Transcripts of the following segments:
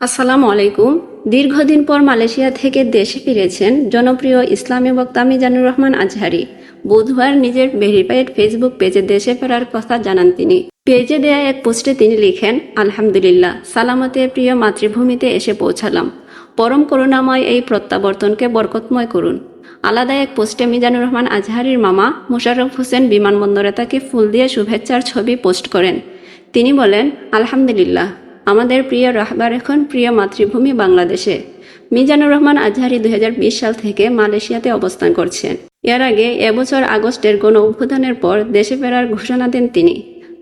আসসালামু আলাইকুম। দীর্ঘদিন পর মালয়েশিয়া থেকে দেশে ফিরেছেন জনপ্রিয় ইসলামী বক্তা মিজানুর রহমান আজহারি। বুধবার নিজের ভেরিফাইড ফেসবুক পেজে দেশে ফেরার কথা জানান তিনি। পেজে দেয়া এক পোস্টে তিনি লিখেন, আলহামদুলিল্লাহ, সালামতে প্রিয় মাতৃভূমিতে এসে পৌঁছালাম। পরম করুণাময় এই প্রত্যাবর্তনকে বরকতময় করুন। আলাদা এক পোস্টে মিজানুর রহমান আজহারির মামা মোশাররফ হোসেন বিমানবন্দরে তাকে ফুল দিয়ে শুভেচ্ছার ছবি পোস্ট করেন। তিনি বলেন, আলহামদুলিল্লাহ আমাদের প্রিয় রাহবার এখন প্রিয় মাতৃভূমি বাংলাদেশে। মিজানুর রহমান আজহারি দু হাজার বিশ সাল থেকে মালয়েশিয়াতে অবস্থান করছেন। এর আগে এবছর আগস্টের গণ অভ্যুত্থানের পর দেশে ফেরার ঘোষণা দেন তিনি।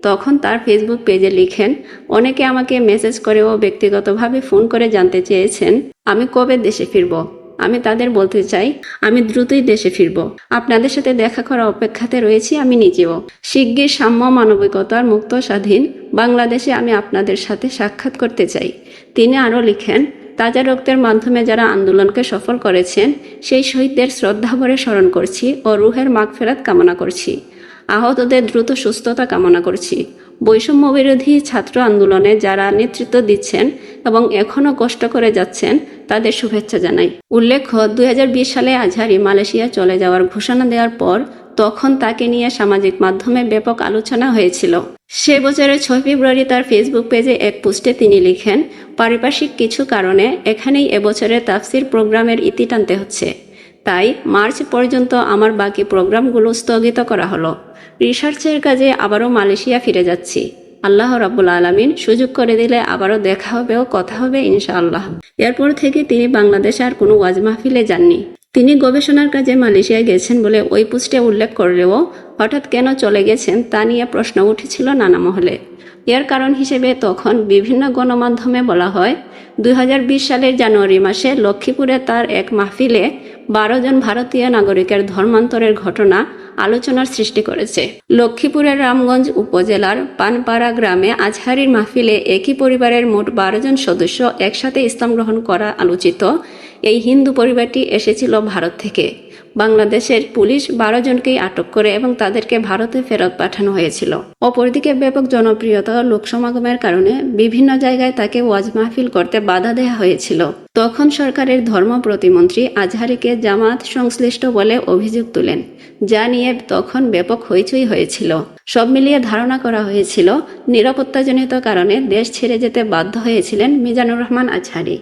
তখন তার ফেসবুক পেজে লিখেন, অনেকে আমাকে মেসেজ করে ও ব্যক্তিগতভাবে ফোন করে জানতে চেয়েছেন, আমি কবে দেশে ফিরব? আমি তাদের বলতে চাই, আমি দ্রুতই দেশে ফিরব। আপনাদের সাথে দেখা করা অপেক্ষাতে রয়েছি আমি নিজেও। শিগগির সাম্য মানবিকতার মুক্ত স্বাধীন বাংলাদেশে আমি আপনাদের সাথে সাক্ষাৎ করতে চাই। তিনি আরও লিখেন তাজা রক্তের মাধ্যমে যারা আন্দোলনকে সফল করেছেন, সেই শহীদদের শ্রদ্ধাভরে স্মরণ করছি ও রুহের মাগফেরাত কামনা করছি। আহতদের দ্রুত সুস্থতা কামনা করছি। বৈষম্য বিরোধী ছাত্র আন্দোলনে যারা নেতৃত্ব দিচ্ছেন এবং এখনও কষ্ট করে যাচ্ছেন, তাদের শুভেচ্ছা জানাই। উল্লেখ্য, দুই হাজার বিশ সালে আজহারি মালয়েশিয়া চলে যাওয়ার ঘোষণা দেওয়ার পর তখন তাকে নিয়ে সামাজিক মাধ্যমে ব্যাপক আলোচনা হয়েছিল। সে বছরের ছয় ফেব্রুয়ারি তার ফেসবুক পেজে এক পোস্টে তিনি লিখেন, পারিপার্শ্বিক কিছু কারণে এখানেই এবছরের তাফসির প্রোগ্রামের ইতি টানতে হচ্ছে। তাই মার্চ পর্যন্ত আমার বাকি প্রোগ্রামগুলো স্থগিত করা হলো। রিসার্চের কাজে আবারও মালয়েশিয়া ফিরে যাচ্ছি। আল্লাহ রাব্বুল আলমিন সুযোগ করে দিলে আবারও দেখা হবে ও কথা হবে ইনশাআল্লাহ। এরপর থেকে তিনি বাংলাদেশে আর কোনো ওয়াজ মাহফিলে যাননি। তিনি গবেষণার কাজে মালয়েশিয়ায় গেছেন বলে ওই পোস্টে উল্লেখ করলেও হঠাৎ কেন চলে গেছেন তা নিয়ে প্রশ্ন উঠেছিল নানা মহলে। এর কারণ হিসেবে তখন বিভিন্ন গণমাধ্যমে বলা হয়, দুই হাজার বিশ সালের জানুয়ারি মাসে লক্ষ্মীপুরে তার এক মাহফিলে বারো জন ভারতীয় নাগরিকের ধর্মান্তরের ঘটনা আলোচনার সৃষ্টি করেছে। লক্ষ্মীপুরের রামগঞ্জ উপজেলার পানপাড়া গ্রামে আজহারির মাহফিলে একই পরিবারের মোট বারো জন সদস্য একসাথে ইসলাম গ্রহণ করা আলোচিত। এই হিন্দু পরিবারটি এসেছিল ভারত থেকে। বাংলাদেশের পুলিশ বারো জনকেই আটক করে এবং তাদেরকে ভারতে ফেরত পাঠানো হয়েছিল। অপরদিকে ব্যাপক জনপ্রিয়তা লোকসমাগমের কারণে বিভিন্ন জায়গায় তাকে ওয়াজ মাহফিল করতে বাধা দেওয়া হয়েছিল। তখন সরকারের ধর্ম প্রতিমন্ত্রী আজহারিকে জামাত সংশ্লিষ্ট বলে অভিযোগ তুলেন, যা নিয়ে তখন ব্যাপক হইচই হয়েছিল। সব মিলিয়ে ধারণা করা হয়েছিল, নিরাপত্তাজনিত কারণে দেশ ছেড়ে যেতে বাধ্য হয়েছিলেন মিজানুর রহমান আজহারি।